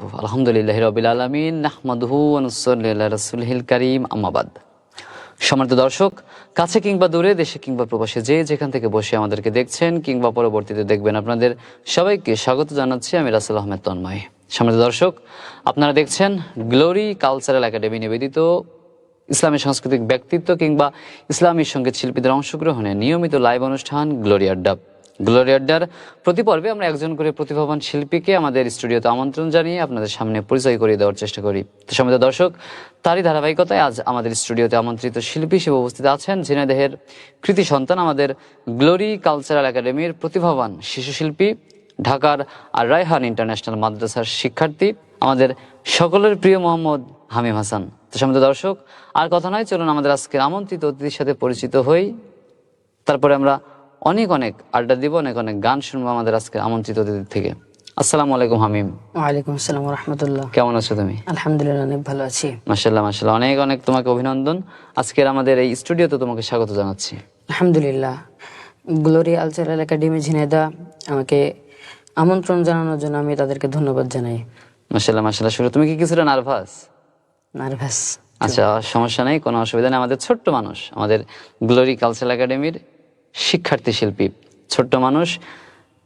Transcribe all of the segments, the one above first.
আলহামদুলিল্লাহ রবিল আলমিন, নাহমাদহু আনুসল্লাহ রসুলহিল করিম আমাবাদ সম্মানিত দর্শক, কাছে কিংবা দূরে, দেশে কিংবা প্রবাসে যে যেখান থেকে বসে আমাদেরকে দেখছেন কিংবা পরবর্তীতে দেখবেন আপনাদের সবাইকে স্বাগত জানাচ্ছি আমি রাসেল আহমেদ তন্ময়। সম্মানিত দর্শক, আপনারা দেখছেন গ্লোরি কালচারাল একাডেমি নিবেদিত ইসলামী সাংস্কৃতিক ব্যক্তিত্ব কিংবা ইসলামী সংগীত শিল্পীদের অংশগ্রহণে নিয়মিত লাইভ অনুষ্ঠান গ্লোরি আড্ডা। গ্লোরি আড্ডার প্রতি পর্বে আমরা একজন করে প্রতিভাবান শিল্পীকে আমাদের স্টুডিওতে আমন্ত্রণ জানিয়ে আপনাদের সামনে পরিচয় করিয়ে দেওয়ার চেষ্টা করি। তো সমিত দর্শক, তারই ধারাবাহিকতায় আজ আমাদের স্টুডিওতে আমন্ত্রিত শিল্পী হিসেবে উপস্থিত আছেন ঝিনাইদেহের কৃতি সন্তান আমাদের গ্লোরি কালচারাল একাডেমির প্রতিভাবান শিশু শিল্পী, ঢাকার আর রায়হান ইন্টারন্যাশনাল মাদ্রাসার শিক্ষার্থী, আমাদের সকলের প্রিয় মোহাম্মদ হামিম হাসান। তো সমিত দর্শক, আর কথা নয়, চলুন আমাদের আজকের আমন্ত্রিত অতিথির সাথে পরিচিত হই। তারপরে আমরা অনেক অনেক আড্ডা দিব অনেক অনেক গান শুনব আমাদের আজকের আমন্ত্রিত অতিথি থেকে। আসসালামু আলাইকুম হামিম। ওয়ালাইকুম আসসালাম রহমতুল্লাহ কেমন আছো তুমি? আলহামদুলিল্লাহ অনেক ভালো আছি। মাসাল্লাহ মাসাল্লাহ অনেক অনেক তোমাকে অভিনন্দন। আজকের আমাদের এই স্টুডিওতে তোমাকে স্বাগত জানাচ্ছি। আলহামদুলিল্লাহ। গ্লোরি আলচারাল একাডেমি ঝিনাইদা আমাকে আমন্ত্রণ জানানোর জন্য আমি তাদেরকে ধন্যবাদ জানাই। মাসাল্লাহ মাসাল্লাহ শুরু তুমি কি কিছুটা নার্ভাস? নার্ভাস। আচ্ছা সমস্যা নেই কোনো অসুবিধা নেই। আমাদের ছোট্ট মানুষ আমাদের গ্লোরি কালচারাল একাডেমির শিক্ষার্থী শিল্পী। ছোট্ট মানুষ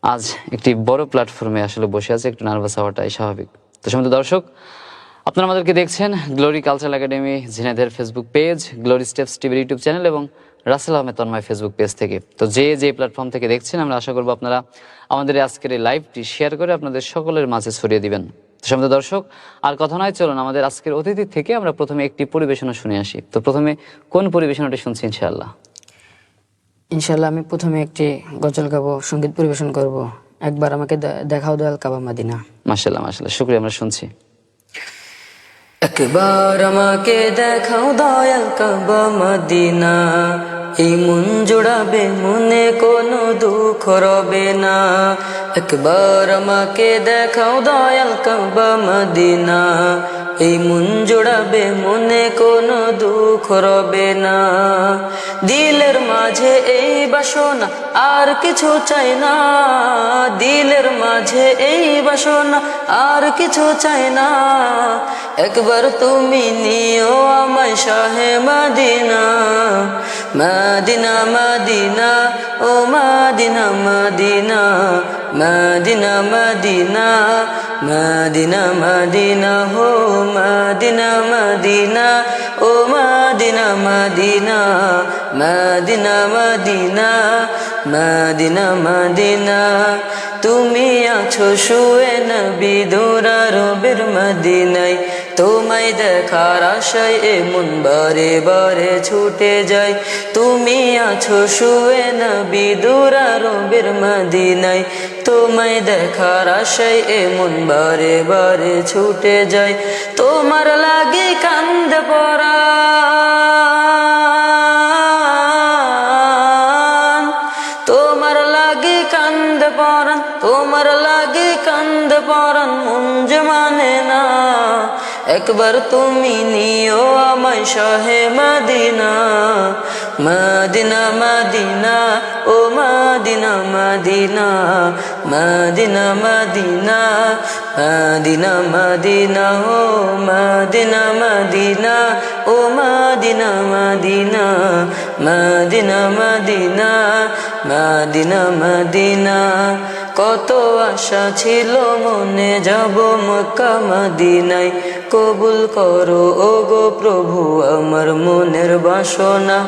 আজ একটি বড় প্ল্যাটফর্মে আসলে বসে আছে, একটু নার্ভাস হওয়াটাই স্বাভাবিক। তো সমস্ত দর্শক, আপনারা আমাদেরকে দেখছেন গ্লোরি কালচারাল একাডেমি ঝিনাইদের ফেসবুক পেজ গ্লোরি স্টেপস টিভির ইউটিউব চ্যানেল এবং রাসেল আহমেদ তন্ময় ফেসবুক পেজ থেকে। তো যে যে প্ল্যাটফর্ম থেকে দেখছেন, আমরা আশা করব আপনারা আমাদের আজকের এই লাইভটি শেয়ার করে আপনাদের সকলের মাঝে ছড়িয়ে দিবেন। তো সমস্ত দর্শক, আর কথা নয়, চলুন আমাদের আজকের অতিথি থেকে আমরা প্রথমে একটি পরিবেশনা শুনে আসি। তো প্রথমে কোন পরিবেশনাটি শুনছি ইনশাআল্লাহ? ইনশাল্লাহ আমি প্রথমে একটি গজল গাবো সংগীত পরিবেশন করব। একবার আমাকে দেখাও দয়াল কাবা মাদিনা। মাসাল্লাহ মাসাল্লাহ শুক্রিয়া আমরা শুনছি। একবার আমাকে দেখাও দয়াল কাবা মদিনা। এই মন জোড়াবে মনে কোনো দুঃখ রবে না। একবার আমাকে দেখাও দয়াল কাবা মদিনা। এই মন জোড়াবে মনে কোনো দুঃখ রবে না। দিলের মাঝে এই বাসনা আর কিছু চাই না। দিলের মাঝে এই বাসনা আর কিছু চাই না। একবার তুমি নিও আমায় শাহে মাদিনা মাদিনা মাদিনা ও মাদিনা মাদিনা মাদিনা মাদিনা মাদিনা মাদিনা হো মাদিনা মাদিনা ও মাদিনা মাদিনা মাদিনা মাদিনা মাদিনা মাদিনা তুমি আছো শুয়ে নবী দোরা রবের মদিনায় তোমায় দেখার আশায় এমন বারে বারে ছুটে যায়। তুমি আছো শুয়ে নবী দোরা রবের মদিনায়। তোমায় দেখার আশায় এমন বারে বারে ছুটে যায়। তোমার লাগে কান্দ পরা। তোমার লাগে কান্দ পরান তোমার লাগে কান্দ পরান মানে না একবার তুমি নিও আমায় শাহে মাদিনা মাদিনা মাদিনা ও মাদিনা মাদিনা মাদিনা মাদিনা মাদিনা মাদিনা ও মাদিনা মাদিনা ও মাদিনা মাদিনা মাদিনা মাদিনা মাদিনা মাদিনা কত আশা ছিল মনে যাব মক্কা মাদিনায়। কবুল করো ও গো প্রভু আমার মনের বাসনা।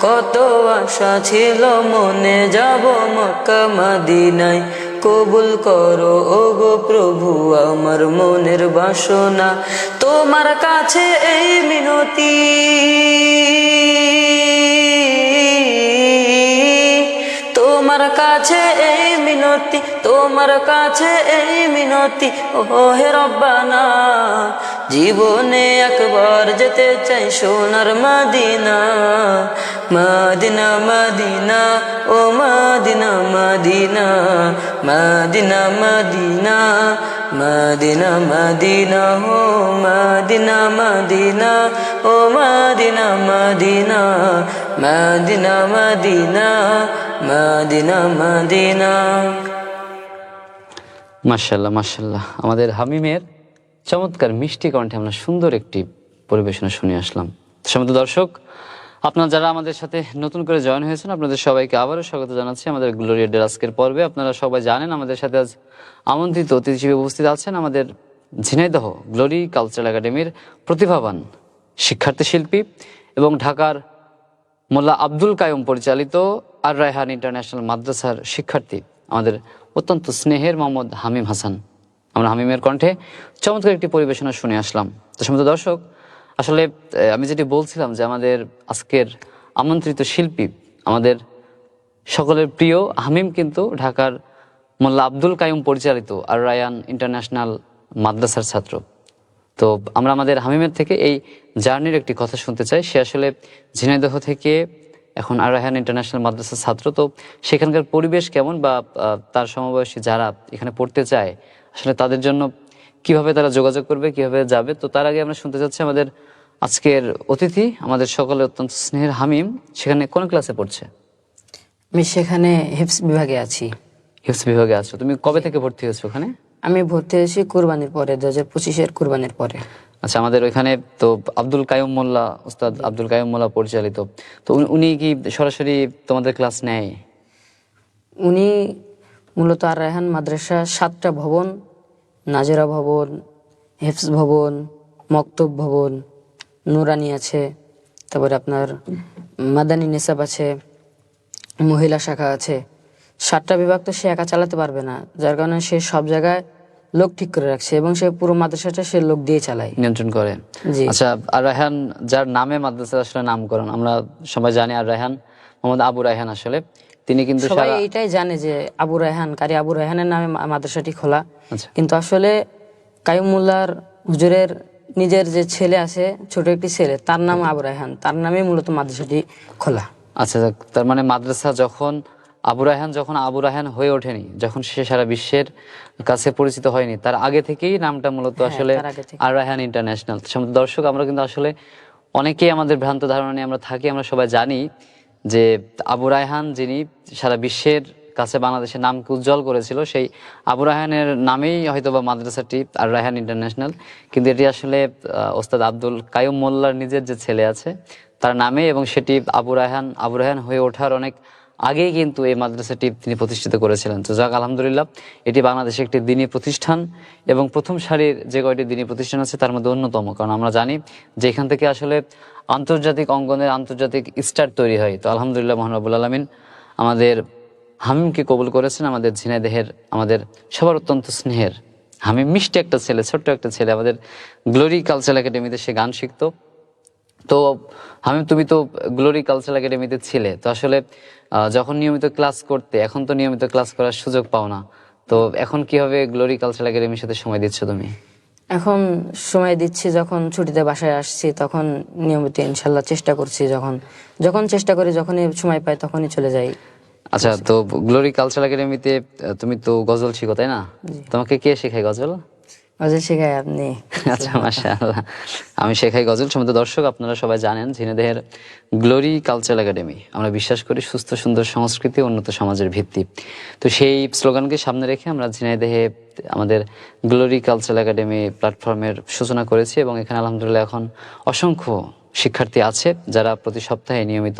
কত আশা ছিল মনে যাব মক্কা মাদিনায়। কবুল করো ও গো প্রভু আমার মনের বাসনা। তোমার কাছে এই মিনতি। তোমার কাছে এই মিনতি তোমার কাছে এই মিনতি ও হে রব্বানা। জীবনে একবার যেতে চাই সোনার মাদিনা। মাদিনা মাদিনা, ও মাদিনা মাদিনা। মাদিনা মাদিনা মাদিনা মাদিনা, ও মাদিনা মাদিনা, ও মাদিনা মাদিনা। মাদিনা মাদিনা মাদিনা মাদিনা। মাশাল্লাহ মাশাল্লাহ আমাদের হামিমের চমৎকার মিষ্টি কণ্ঠে আমরা সুন্দর একটি পরিবেশনা শুনে আসলাম। সমস্ত দর্শক, আপনারা যারা আমাদের সাথে নতুন করে জয়েন হয়েছেন, আপনাদের সবাইকে আবারও স্বাগত জানাচ্ছি আমাদের গ্লোরিয়া ডের আজকের পর্বে। আপনারা সবাই জানেন আমাদের সাথে আজ আমন্ত্রিত অতিথি উপস্থিত আছেন আমাদের ঝিনাইদহ গ্লোরি কালচারাল একাডেমির প্রতিভাবান শিক্ষার্থী শিল্পী এবং ঢাকার মোল্লা আব্দুল কায়ুম পরিচালিত আর রায়হান ইন্টারন্যাশনাল মাদ্রাসার শিক্ষার্থী, আমাদের অত্যন্ত স্নেহের মোহাম্মদ হামিম হাসান। আমরা হামিমের কণ্ঠে চমৎকার একটি পরিবেশনা শুনে আসলাম। তো সমস্ত দর্শক, আসলে আমি যেটি বলছিলাম যে আমাদের আজকের আমন্ত্রিত শিল্পী, আমাদের সকলের প্রিয় হামিম কিন্তু ঢাকার মোল্লা আব্দুল কায়ুম পরিচালিত আর রায়ান ইন্টারন্যাশনাল মাদ্রাসার ছাত্র। তো আমরা আমাদের হামিমের থেকে এই জার্নির একটি কথা শুনতে চাই। সে আসলে ঝিনাইদহ থেকে এখন আর রায়হান ইন্টারন্যাশনাল মাদ্রাসার ছাত্র। তো সেখানকার পরিবেশ কেমন বা তার সমবয়সী যারা এখানে পড়তে চায় আসলে তাদের জন্য কীভাবে তারা যোগাযোগ করবে কীভাবে যাবে তো তার আগে আমরা শুনতে চাচ্ছি আমাদের আজকের অতিথি আমাদের সকলে অত্যন্ত স্নেহের হামিম সেখানে কোন ক্লাসে পড়ছে? আমি সেখানে হিপস বিভাগে আছি। হিপস বিভাগে আছো। তুমি কবে থেকে ভর্তি হয়েছো ওখানে? আমি ভর্তি হয়েছি কুরবানির পরে দু হাজার পঁচিশের কুরবানির পরে। আচ্ছা আমাদের ওইখানে তো আব্দুল কায়ুম মোল্লা উস্তাদ আব্দুল কায়ুম মোল্লা পরিচালিত। তো উনি কি সরাসরি তোমাদের ক্লাস নেয়? উনি মূলত আর রায়হান মাদ্রাসা সাতটা ভবন নাজেরা ভবন হেফস ভবন মক্তব ভবন নুরানি আছে তারপরে আপনার মাদানী নেসাব আছে মহিলা শাখা আছে। সাতটা বিভাগ তো সে একা চালাতে পারবে না যার কারণে সে সব জায়গায় লোক ঠিক করে রাখছে এবং সে পুরো মাদ্রাসাটা সে লোক দিয়ে চালায়। নিয়ন্ত্রণ করে। জি। আচ্ছা আর রায়হান যার নামে মাদ্রাসা আসলে নামকরণ আমরা সবাই জানি আর রায়হান মোহাম্মদ আবু রায়হান আসলে। তিনি কিন্তু সবাই সারা এইটাই জানে যে আবু রায়হান কারি আবু রায়হানের নামে মাদ্রাসাটি খোলা। আচ্ছা। কিন্তু আসলে কাইমুল্লার হুজুরের নিজের যে ছেলে আছে ছোট একটি ছেলে তার নাম আবু রায়হান। তার নামে মূলত মাদ্রাসাটি খোলা। আচ্ছা তার মানে মাদ্রাসা যখন আবু রায়হান যখন আবু রায়হান হয়ে ওঠেনি যখন সে সারা বিশ্বের কাছে পরিচিত হয়নি তার আগে থেকেই নামটা মূলত আসলে তার আর রায়হান ইন্টারন্যাশনাল। দর্শক আমরা কিন্তু আসলে অনেকেই আমাদের ভ্রান্ত ধারণা নিয়ে আমরা থাকি আমরা সবাই জানি। যে আবু রায়হান যিনি সারা বিশ্বের কাছে বাংলাদেশের নামকে উজ্জ্বল করেছিল, সেই আবু রায়হানের নামেই হয়তোবা মাদ্রাসাটি আর রায়হান ইন্টারন্যাশনাল। কিন্তু এটি আসলে ওস্তাদ আব্দুল কায়ুম মোল্লার নিজের যে ছেলে আছে, তার নামে এবং সেটি আবু রায়হান আবু রায়হান হয়ে ওঠার অনেক আগেই কিন্তু এই মাদ্রাসাটি তিনি প্রতিষ্ঠিত করেছিলেন। তো যাক, আলহামদুলিল্লাহ, এটি বাংলাদেশে একটি দিনী প্রতিষ্ঠান এবং প্রথম সারির যে কয়টি দিনী প্রতিষ্ঠান আছে তার মধ্যে অন্যতম। কারণ আমরা জানি যে এখান থেকে আসলে আন্তর্জাতিক অঙ্গনের আন্তর্জাতিক স্টার তৈরি হয়। তো আলহামদুলিল্লাহ মহানবুল আলমিন আমাদের হামিমকে কবুল করেছেন। আমাদের ঝিনাইদেহের, আমাদের সবার অত্যন্ত স্নেহের হামিম, মিষ্টি একটা ছেলে, ছোট্ট একটা ছেলে। আমাদের গ্লোরি কালচারাল একাডেমিতে সে গান শিখতো। তো আমি তুমি তো গ্লোরি কালচারাল একাডেমিতে ছিলে তো আসলে যখন নিয়মিত ক্লাস করতে এখন তো নিয়মিত ক্লাস করার সুযোগ পাও না তো এখন কীভাবে গ্লোরি কালচারাল একাডেমির সাথে সময় দিচ্ছ তুমি? এখন সময় দিচ্ছি যখন ছুটিতে বাসায় আসছি তখন নিয়মিত ইনশাল্লাহ চেষ্টা করছি যখন যখন চেষ্টা করি যখনই সময় পাই তখনই চলে যাই। আচ্ছা তো গ্লোরি কালচারাল একাডেমিতে তুমি তো গজল শিখো তাই না? তোমাকে কে শেখায় গজল? অজয় শেখায় আপনি? আচ্ছা মাশাআল্লাহ। আমি শেখাই গজল। সমস্ত দর্শক, আপনারা সবাই জানেন ঝিনেদেহের গ্লোরি কালচারাল একাডেমি। আমরা বিশ্বাস করি সুস্থ, সুন্দর সংস্কৃতি, উন্নত সমাজের ভিত্তি। তো সেই স্লোগানকে সামনে রেখে আমরা ঝিনাইদেহে আমাদের গ্লোরি কালচারাল একাডেমি প্ল্যাটফর্মের সূচনা করেছি এবং এখানে আলহামদুলিল্লাহ এখন অসংখ্য শিক্ষার্থী আছে যারা প্রতি সপ্তাহে নিয়মিত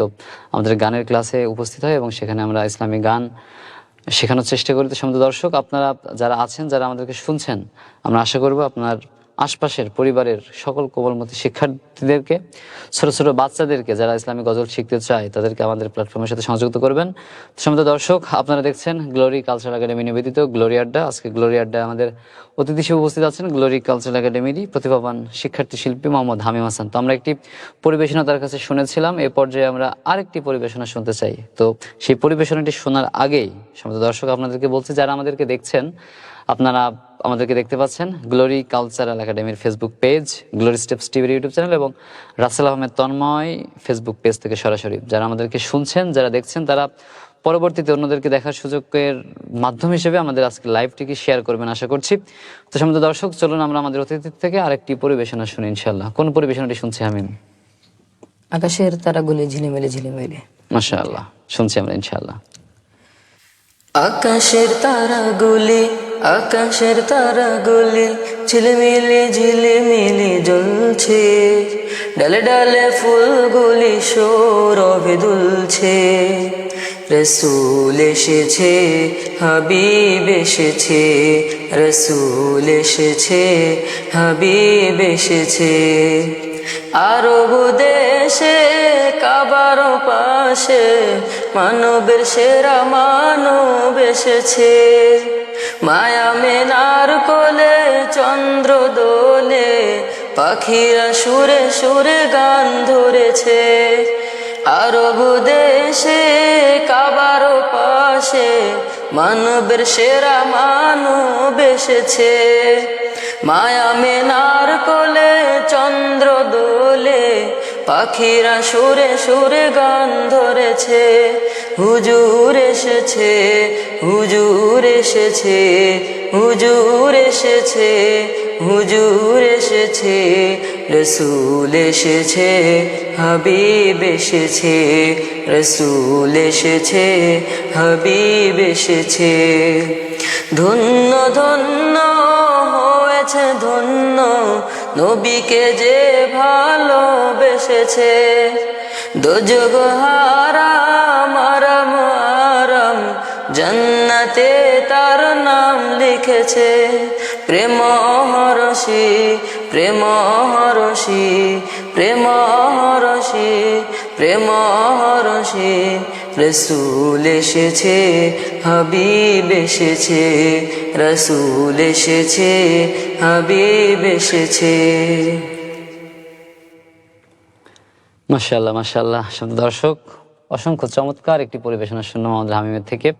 আমাদের গানের ক্লাসে উপস্থিত হয় এবং সেখানে আমরা ইসলামী গান শেখানোর চেষ্টা করি তো সমস্ত দর্শক, আপনারা যারা আছেন, যারা আমাদেরকে শুনছেন, আমরা আশা করব আপনার আশপাশের পরিবারের সকল কোমলমতি শিক্ষার্থীদেরকে, ছোট ছোট বাচ্চাদেরকে যারা ইসলামী গজল শিখতে চায়, তাদেরকে আমাদের প্ল্যাটফর্মের সাথে সংযুক্ত করবেন। সমস্ত দর্শক, আপনারা দেখছেন গ্লোরি কালচারাল একাডেমি নিবেদিত গ্লোরি আড্ডা আজকে গ্লোরি আড্ডা আমাদের অতিথি হিসেবে উপস্থিত আছেন গ্লোরি কালচারাল একাডেমিরই প্রতিভাবান শিক্ষার্থী শিল্পী মোহাম্মদ হামিম হাসান। তো আমরা একটি পরিবেশনা তার কাছে শুনেছিলাম, এ পর্যায়ে আমরা আরেকটি পরিবেশনা শুনতে চাই। তো সেই পরিবেশনাটি শোনার আগেই সমস্ত দর্শক, আপনাদেরকে বলছি, যারা আমাদেরকে দেখছেন আপনারা আমাদেরকে দেখতে পাচ্ছেন গ্লোরি কালচারাল একাডেমির ফেসবুক পেজ গ্লোরি স্টেপস টিভির ইউটিউব চ্যানেল এবং রাসেল আহমেদ তন্ময় ফেসবুক পেজ থেকে সরাসরি। যারা আমাদেরকে শুনছেন যারা দেখছেন তারা পরবর্তীতে অন্যদেরকে দেখার সুযোগের মাধ্যম হিসেবে আমাদের আজকে লাইভটিকে শেয়ার করবেন আশা করছি। তো সমস্ত দর্শক চলুন আমরা আমাদের অতিথির থেকে আরেকটি পরিবেশনা শুনি ইনশাল্লাহ কোন পরিবেশনাটি শুনছি আমি? আকাশের তারাগুলি ঝিলিমিলি ঝিলিমিলি। মাশাআল্লাহ শুনছি আমরা ইনশাআল্লাহ। আকাশের তারাগুলি আকাশের তারাগুলি ঝিলমিলি ঝিলিমিলি জ্বলছে, ডালে ডালে ফুলগুলি সৌরভে দুলছে। রসুল এসেছে, হাবিব এসেছে, রসুল এসেছে, হাবিব এসেছে। আরব দেশে, কাবার পাশে মানবের সেরা মানব এসেছে। মায়া মেনার কোলে, চন্দ্র দোলে, পাখিরা সুরে সুরে গান ধরেছে। আরব দেশে, কাবার পাশে মানবের সেরা মানব এসেছে। মায়া মেনার কোলে, চন্দ্র দোলে, পাখিরা সুরে সুরে গান ধরেছে। হুজুর এসেছে হুজুর এসেছে হুজুর এসেছে। হুজুর এসেছে, রসুল এসেছে, হাবিব এসেছে, রসুল এসেছে, হাবিব এসেছে। ধন্য ধন্য হয়েছে, ধন্য নবীকে যে ভালোবেসেছে। দোজগ আরাম আরাম তার নাম লিখেছে। প্রেম হরসি প্রেম হরসি প্রেম হরসি প্রেম হরসি রসুল এসেছে, হাবিব এসেছে, রসুল এসেছে, হাবিব এসেছে। মাশাল্লাহ সব দর্শক। অসংখ্য চমৎকার একটি পরিবেশনা শুনলাম আমাদের হামিমের থেকে।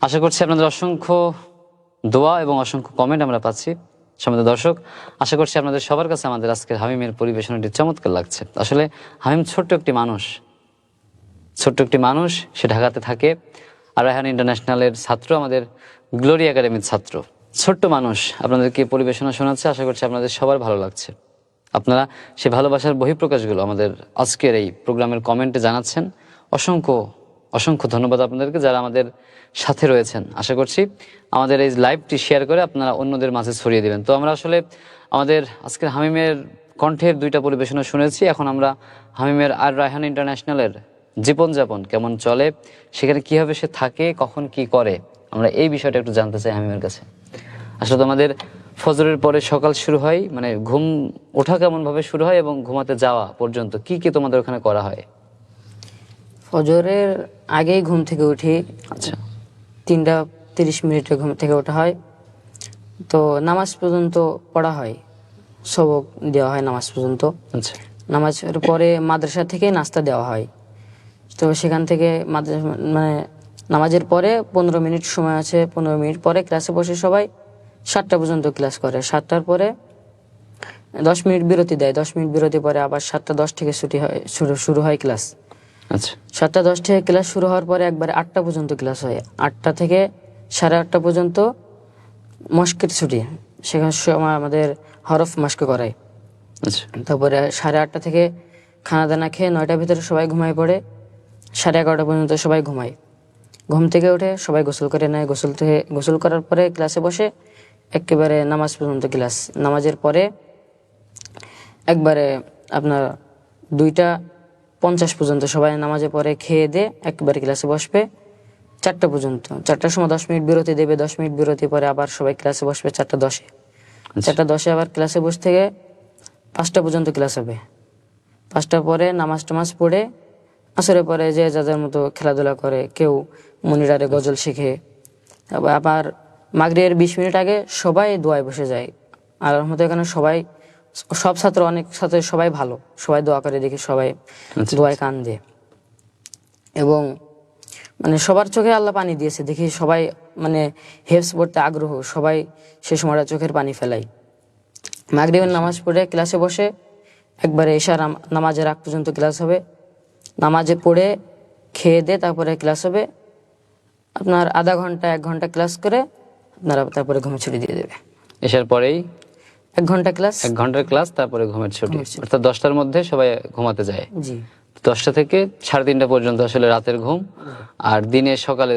আশা করছি আপনাদের অসংখ্য দোয়া এবং অসংখ্য কমেন্ট আমরা পাচ্ছি। সমাজ দর্শক, আশা করছি আপনাদের সবার কাছে আমাদের আজকের হামিমের পরিবেশনাটি চমৎকার লাগছে। আসলে হামিম ছোট্ট একটি মানুষ। ছোট্ট একটি মানুষ, সে ঢাকাতে থাকে। আর রায়হান ইন্টারন্যাশনালের ছাত্র, আমাদের গ্লোরি একাডেমির ছাত্র। ছোট্ট মানুষ, আপনাদেরকে পরিবেশনা শোনাচ্ছে, আশা করছি আপনাদের সবার ভালো লাগছে। আপনারা সে ভালোবাসার বহিঃপ্রকাশগুলো আমাদের আজকের এই প্রোগ্রামের কমেন্টে জানাচ্ছেন। অসংখ্য অসংখ্য ধন্যবাদ আপনাদেরকে যারা আমাদের সাথে রয়েছেন। আশা করছি আমাদের এই লাইভটি শেয়ার করে আপনারা অন্যদের মাঝে ছড়িয়ে দেবেন। তো আমরা আসলে আমাদের আজকের হামিমের কণ্ঠের দুইটা পরিবেশনা শুনেছি। এখন আমরা হামিমের আর রায়হান ইন্টারন্যাশনালের জীবনযাপন কেমন চলে, সেখানে কীভাবে সে থাকে, কখন কি করে, আমরা এই বিষয়টা একটু জানতে চাই হামিমের কাছে। আসলে তোমাদের ফজরের পরে সকাল শুরু হয় মানে ঘুম ওঠা কেমনভাবে শুরু হয় এবং ঘুমাতে যাওয়া পর্যন্ত কি কি তোমাদের ওখানে করা হয়? ফজরের আগেই ঘুম থেকে উঠি। আচ্ছা। তিনটা তিরিশ মিনিটে ঘুম থেকে ওঠা হয়। তো নামাজ পর্যন্ত পড়া হয়। সবক দেওয়া হয় নামাজ পর্যন্ত। আচ্ছা। নামাজের পরে মাদ্রাসা থেকে নাস্তা দেওয়া হয়। তো সেখান থেকে মাদ্রাসা মানে নামাজের পরে পনেরো মিনিট সময় আছে। পনেরো মিনিট পরে ক্লাসে বসে সবাই সাতটা পর্যন্ত ক্লাস করে। সাতটার পরে দশ মিনিট বিরতি দেয়। দশ মিনিট বিরতি পরে আবার সাতটা দশ থেকে ছুটি হয় শুরু শুরু হয় ক্লাস। আচ্ছা। সাতটা দশ থেকে ক্লাস শুরু হওয়ার পরে একবারে আটটা পর্যন্ত ক্লাস হয়। আটটা থেকে সাড়ে আটটা পর্যন্ত মস্কের ছুটি। সেখানে সময় আমাদের হরফ মাস্ক করায়। আচ্ছা। তারপরে সাড়ে আটটা থেকে খানা দানা খেয়ে নয়টার ভিতরে সবাই ঘুমায় পড়ে। সাড়ে এগারোটা পর্যন্ত সবাই ঘুমায়। ঘুম থেকে উঠে সবাই গোসল করে নেয়। গোসল থেকে গোসল করার পরে ক্লাসে বসে একেবারে নামাজ পর্যন্ত ক্লাস। নামাজের পরে একবারে আপনার দুইটা পঞ্চাশ পর্যন্ত সবাই নামাজে পরে খেয়ে দিয়ে একবারে ক্লাসে বসবে। চারটা পর্যন্ত। চারটার সময় দশ মিনিট বিরতি দেবে দশ মিনিট বিরতি পরে আবার সবাই ক্লাসে বসবে চারটা দশে। চারটা দশে আবার ক্লাসে বসে থেকে পাঁচটা পর্যন্ত ক্লাস হবে। পাঁচটার পরে নামাজ টামাজ পড়ে আসরে পরে যে যাদের মতো খেলাধুলা করে কেউ মনিরারে গজল শিখে। তারপর আবার মাগরিবের বিশ মিনিট আগে সবাই দোয়ায় বসে যায়। আর মতো এখানে সবাই সব ছাত্র অনেক ছাত্র সবাই ভালো। সবাই দোয়া করে দেখি সবাই আচ্ছা। দোয়ায় কান দিয়ে এবং মানে সবার চোখে আল্লাহ পানি দিয়েছে দেখি সবাই মানে হেফস পড়তে আগ্রহ সবাই সে সময়টা চোখের পানি ফেলাই। মাগরিবের নামাজ পড়ে ক্লাসে বসে একবারে নাম- নামাজের আগ পর্যন্ত ক্লাস হবে। নামাজে পড়ে খেয়ে দিয়ে তারপরে ক্লাস হবে। আপনার আধা ঘণ্টা এক ঘণ্টা ক্লাস করে আপনারা তারপরে ঘুমে ছুটি দিয়ে দেবে। এসার পরেই এক ঘণ্টা ক্লাস? এক ঘণ্টার ক্লাস তারপরে ঘুমের ছুটি। অর্থাৎ দশটার মধ্যে সবাই ঘুমাতে যায়। জি। দশটা থেকে সাড়ে তিনটা পর্যন্ত আসলে রাতের ঘুম। আর দিনে সকালে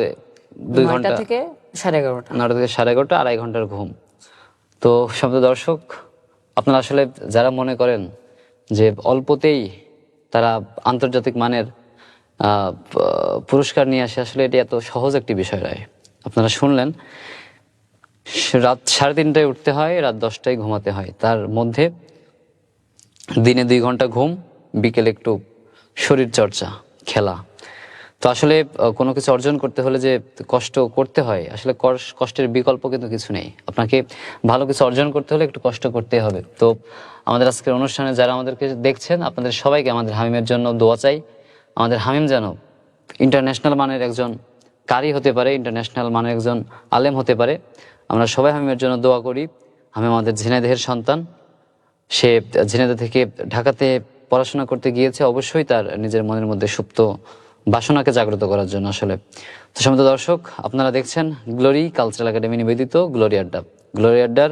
দুই ঘণ্টা থেকে সাড়ে এগারোটা। নটা থেকে সাড়ে এগারোটা আড়াই ঘণ্টার ঘুম। তো শব্দ দর্শক আপনারা আসলে যারা মনে করেন যে অল্পতেই তারা আন্তর্জাতিক মানের আহ, পুরস্কার নিয়ে আসে আসলে এটি এত সহজ একটি বিষয় নয়। আপনারা শুনলেন রাত সাড়ে তিনটায় উঠতে হয়, রাত দশটায় ঘুমাতে হয়। তার মধ্যে দিনে দুই ঘণ্টা ঘুম, বিকেলে একটু শরীর চর্চা, খেলা। তো আসলে কোনো কিছু অর্জন করতে হলে যে কষ্ট করতে হয়, আসলে কষ্টের বিকল্প কিন্তু কিছু নেই। আপনাকে ভালো কিছু অর্জন করতে হলে একটু কষ্ট করতে হবে। তো আমাদের আজকের অনুষ্ঠানে যারা আমাদেরকে দেখছেন, আপনাদের সবাইকে আমাদের হামিমের জন্য দোয়া চাই। আমাদের হামিম যেন ইন্টারন্যাশনাল মানের একজন কারি হতে পারে ইন্টারন্যাশনাল মানের একজন আলেম হতে পারে। আমরা সবাই হামিমের জন্য দোয়া করি। হামিম আমাদের ঝিনাইদেহের সন্তান। সে ঝিনাইদহ থেকে ঢাকাতে পড়াশোনা করতে গিয়েছে। অবশ্যই তার নিজের মনের মধ্যে সুপ্ত বাসনাকে জাগ্রত করার জন্য আসলে। তো সমস্ত দর্শক, আপনারা দেখছেন গ্লোরি কালচারাল একাডেমি নিবেদিত গ্লোরি আড্ডা। গ্লোরি আড্ডার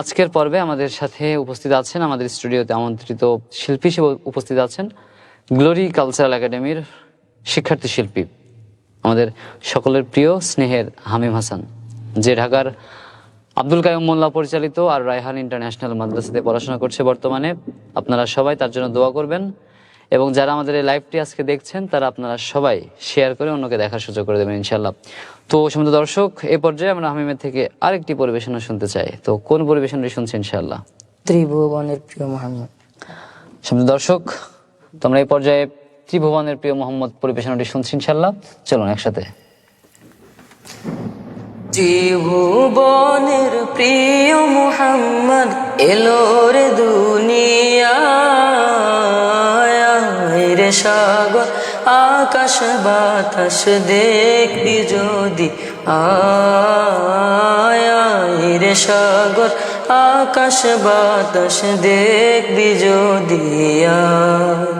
আজকের পর্বে আমাদের সাথে উপস্থিত আছেন, আমাদের স্টুডিওতে আমন্ত্রিত শিল্পী হিসেবে উপস্থিত আছেন গ্লোরি কালচারাল একাডেমির শিক্ষার্থী শিল্পী, আমাদের সকলের প্রিয় স্নেহের হামিম হাসান। যে ঢাকার আব্দুল কায়ুম মোল্লা পরিচালিত আর রায়হান ইন্টারন্যাশনাল মাদ্রাসাতে পড়াশোনা করছে বর্তমানে। আপনারা সবাই তার জন্য দোয়া করবেন এবং যারা আমাদের এই লাইভটি আজকে দেখছেন তারা আপনারা সবাই শেয়ার করে অন্যকে দেখার সুযোগ করে দেবেন ইনশাল্লাহ তো সমস্ত দর্শক এ পর্যায়ে আমরা হামিমের থেকে আরেকটি পরিবেশনা শুনতে চাই। তো কোন পরিবেশনটি শুনছি ইনশাল্লাহ ত্রিভুবনের প্রিয় মোহাম্মদ। সমস্ত দর্শক তোমরা এই পর্যায়ে ত্রিভুবনের প্রিয় মোহাম্মদ পরিবেশনাটি শুনছি ইনশাল্লাহ চলুন একসাথে। ত্রিভুবনের প্রিয় মোহাম্মদ এলো রে দুনিয়া রে সাগর, আকাশ, বাতাস দেখবি যদি। আয় সাগর, আকাশ, বাতাস দেখবি যদি। আয়।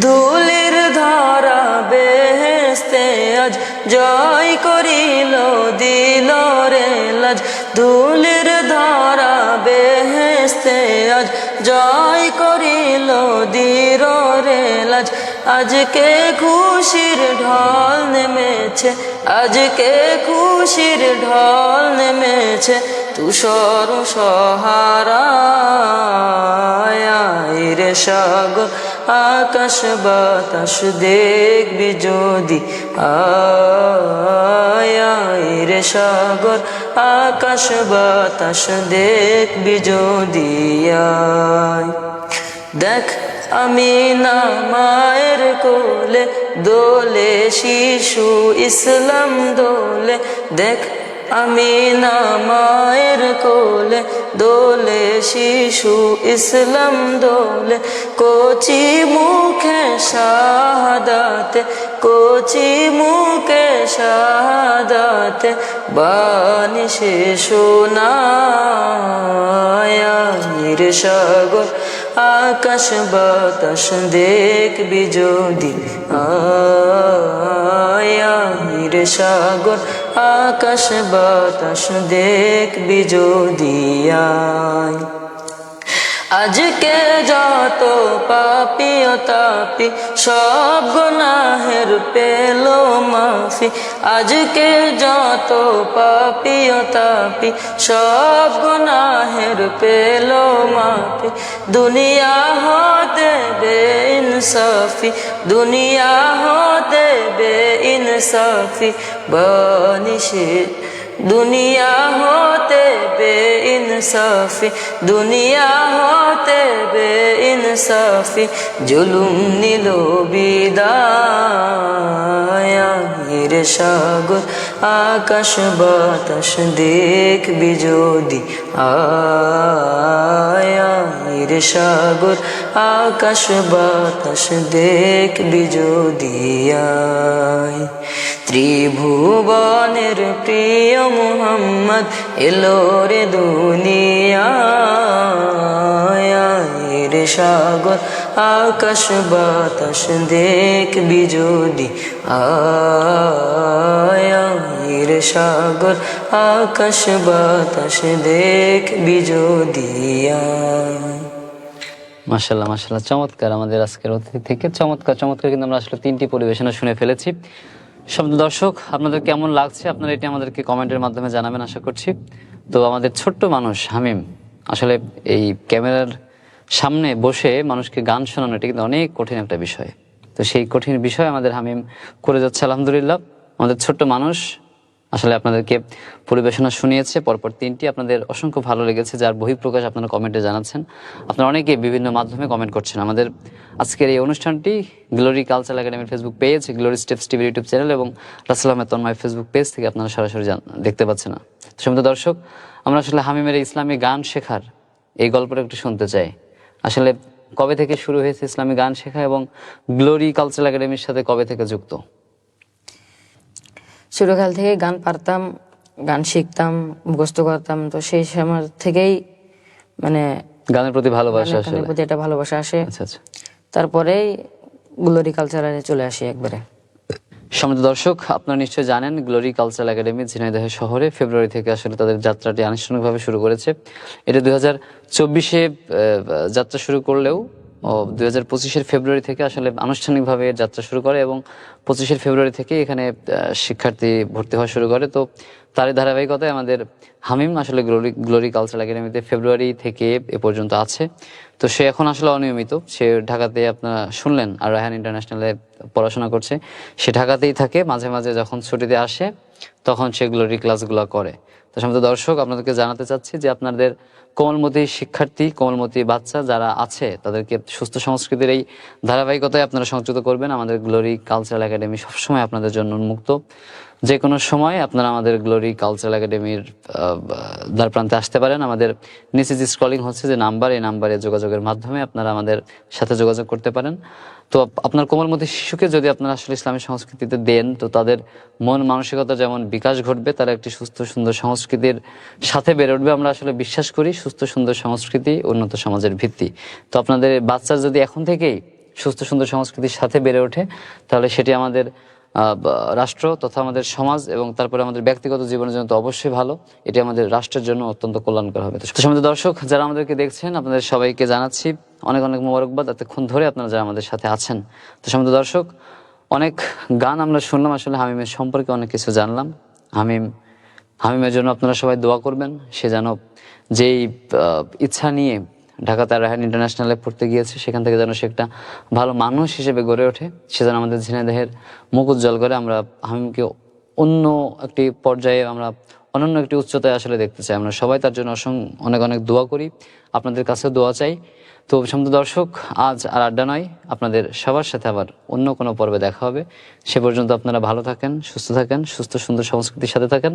ধুলির ধারা বেহেস্তে আজ জয় করিল, দিল রে লাজ। ধুলির ধারা বেহেস্তে আজ জয় করিল, দিল রে লাজ। আজকে খুশির ঢল নেমেছে, আজকে খুশির ঢল নেমেছে, তুষর সহারা রে সাগর। আকাশ বাতাস দেখবি যদি আয় রে সাগর। আকাশ বাতাস দেখবি যদি দেখ, আমি না মায়ের কোলে দোলে শিশু ইসলাম দোলে। দেখ আমি না মায়ের কোলে, দোলে শিশু ইসলাম দোলে, কোচি মুখে শাহাদাতে, কোচি মুখে শাহাদাতে সে শোনায় রে সাগর, আকাশ বাতাস দেখবি যদি আয় রে সাগর আকাশ বাতাস দেখবি যদি আয় আজকে যত পাপি ও তাপি, সব গুনাহের পেল মাফি। আজকে যত পাপি ও তাপি, সব গুনাহের পেল মাফি। দুনিয়া হতে বে ইনসাফি দুনিয়া হতে বে ইনসাফি বনিশে। দুনিয়া হতে বে ইনসাফি দুনিয়া হতে বে ইনসাফি জুলুম নিল বিদায় সাগর, আকাশ বাতাস দেখবি যদি আয় রে সাগর, আকাশ বাতাস দেখবি যদি আয়। ত্রিভুবনের প্রিয় মোহাম্মদ এলো রে দুনিয়া সাগর আকাশ বাতাস দেখবি যদি আয়ের সাগর। আকাশ বাতাস দেখবি যদি মাসাল্লাহ মাসাল্লাহ চমৎকার আমাদের আজকের অতিথি থেকে। চমৎকার চমৎকার কিন্তু আমরা আসলে তিনটি পরিবেশনা শুনে ফেলেছি। সব দর্শক, আপনাদের কেমন লাগছে? আপনারা এটি আমাদেরকে কমেন্টের মাধ্যমে জানাবেন, আশা করছি। তো আমাদের ছোট্ট মানুষ হামিম, আসলে এই ক্যামেরার সামনে বসে মানুষকে গান শোনানো এটা কিন্তু অনেক কঠিন একটা বিষয়। তো সেই কঠিন বিষয় আমাদের হামিম করে যাচ্ছে, আলহামদুলিল্লাহ। আমাদের ছোট্ট মানুষ আসলে আপনাদেরকে পরিবেশনা শুনিয়েছে। পরপর তিনটি আপনাদের অসংখ্য ভালো লেগেছে, যার বহিঃপ্রকাশ আপনারা কমেন্টে জানাচ্ছেন। আপনারা অনেকে বিভিন্ন মাধ্যমে কমেন্ট করছেন। আমাদের আজকের এই অনুষ্ঠানটি গ্লোরি কালচার একাডেমির Facebook page, Glory Steps TV YouTube channel এবং রাসেল আহমেদ তন্ময় ফেসবুক পেজ থেকে আপনারা সরাসরি দেখতে পাচ্ছেন না। সমস্ত দর্শক, আমরা আসলে হামিমের ইসলামী গান শেখার এই গল্পটা একটু শুনতে চাই। আসলে কবে থেকে শুরু হয়েছে ইসলামী গান শেখা এবং গ্লোরি কালচারাল একাডেমির সাথে কবে থেকে যুক্ত? ছোটকাল থেকে গান পারতাম গান শিখতাম মুখস্থ করতাম। তো সেই সময় থেকেই মানে গানের প্রতি ভালোবাসা আসে প্রতি একটা ভালোবাসা আসে। আচ্ছা আচ্ছা। তারপরেই গ্লোরি কালচারালে চলে আসি একবারে। সম্মানিত দর্শক, আপনারা নিশ্চয়ই জানেন গ্লোরি কালচারাল একাডেমি ঝিনাইদহ শহরে ফেব্রুয়ারি থেকে আসলে তাদের যাত্রাটি আনুষ্ঠানিকভাবে শুরু করেছে। এটা দু হাজার চব্বিশে যাত্রা শুরু করলেও দুই হাজার পঁচিশের ফেব্রুয়ারি থেকে আসলে আনুষ্ঠানিকভাবে যাত্রা শুরু করে এবং পঁচিশের ফেব্রুয়ারি থেকে এখানে শিক্ষার্থী ভর্তি হওয়া শুরু করে। তো তারই ধারাবাহিকতায় আমাদের হামিম আসলে গ্লোরি গ্লোরি কালচারাল একাডেমিতে ফেব্রুয়ারি থেকে এ পর্যন্ত আছে। তো সে এখন আসলে অনিয়মিত। সে ঢাকাতে আপনারা শুনলেন, আর রায়হান ইন্টারন্যাশনালে পড়াশোনা করছে। সে ঢাকাতেই থাকে, মাঝে মাঝে যখন ছুটিতে আসে, তখন সে গ্লোরি ক্লাসগুলো করে। তো সমস্ত দর্শক, আপনাদেরকে জানাতে চাচ্ছি যে আপনাদের কোমলমতি শিক্ষার্থী, কোমলমতি বাচ্চা যারা আছে, তাদেরকে সুস্থ সংস্কৃতির এই ধারাবাহিকতায় আপনারা সংযুক্ত করবেন। আমাদের গ্লোরি কালচারাল একাডেমি সবসময় আপনাদের জন্য উন্মুক্ত। যে কোনো সময় আপনারা আমাদের গ্লোরি কালচারাল একাডেমির দ্বার প্রান্তে আসতে পারেন। আমাদের নিচে যে স্ক্রলিং হচ্ছে যে নাম্বার এই নাম্বারে যোগাযোগের মাধ্যমে আপনারা আমাদের সাথে যোগাযোগ করতে পারেন। তো আপ- আপনার কোমলমতি শিশুকে যদি আপনারা আসলে ইসলামী সংস্কৃতিতে দেন, তো তাদের মন মানসিকতা যেমন বিকাশ ঘটবে, তারা একটি সুস্থ, সুন্দর সংস্কৃতির সাথে বেড়ে উঠবে। আমরা আসলে বিশ্বাস করি সুস্থ, সুন্দর সংস্কৃতি উন্নত সমাজের ভিত্তি। তো আপনাদের বাচ্চার যদি এখন থেকেই সুস্থ, সুন্দর সংস্কৃতির সাথে বেড়ে ওঠে, তাহলে সেটি আমাদের রাষ্ট্র তথা আমাদের সমাজ এবং তারপরে আমাদের ব্যক্তিগত জীবনের জন্য তো অবশ্যই ভালো। এটি আমাদের রাষ্ট্রের জন্য অত্যন্ত কল্যাণকর হবে। তো সমাজের দর্শক, যারা আমাদেরকে দেখছেন, আপনাদের সবাইকে জানাচ্ছি অনেক অনেক মোবারকবাদ। এতক্ষণ ধরে আপনারা যারা আমাদের সাথে আছেন। তো সমাজের দর্শক, অনেক গান আমরা শুনলাম। আসলে হামিমের সম্পর্কে অনেক কিছু জানলাম। হামিম, হামিমের জন্য আপনারা সবাই দোয়া করবেন। সে যেন যেই ইচ্ছা নিয়ে ঢাকা তার রাহান ইন্টারন্যাশনালে পড়তে গিয়েছে, সেখান থেকে যেন সে একটা ভালো মানুষ হিসেবে গড়ে ওঠে, সে যেন আমাদের ঝিনাইদহের মুখ উজ্জ্বল করে আমরা হামিমকে অন্য একটি পর্যায়ে আমরা অনন্য একটি উচ্চতায় আসলে দেখতে চাই। আমরা সবাই তার জন্য অসং, অনেক অনেক দোয়া করি। আপনাদের কাছেও দোয়া চাই। তো সমস্ত দর্শক, আজ আর আড্ডা নয়, আপনাদের সবার সাথে আবার অন্য কোনো পর্বে দেখা হবে। সে পর্যন্ত আপনারা ভালো থাকেন, সুস্থ থাকেন, সুস্থ সুন্দর সংস্কৃতির সাথে থাকেন,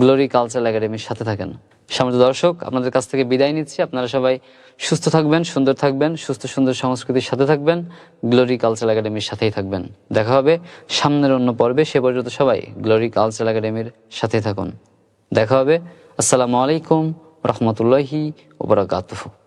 গ্লোরি কালচারাল একাডেমির সাথে থাকেন। সমস্ত দর্শক, আপনাদের কাছ থেকে বিদায় নিচ্ছি। আপনারা সবাই সুস্থ থাকবেন, সুন্দর থাকবেন, সুস্থ সুন্দর সংস্কৃতির সাথে থাকবেন, গ্লোরি কালচারাল একাডেমির সাথেই থাকবেন। দেখা হবে সামনের অন্য পর্বে। সে পর্যন্ত সবাই গ্লোরি কালচারাল একাডেমির সাথে থাকুন। দেখা হবে। আসসালামু আলাইকুম, রহমতুল্লাহি ওবরাকাতুহু।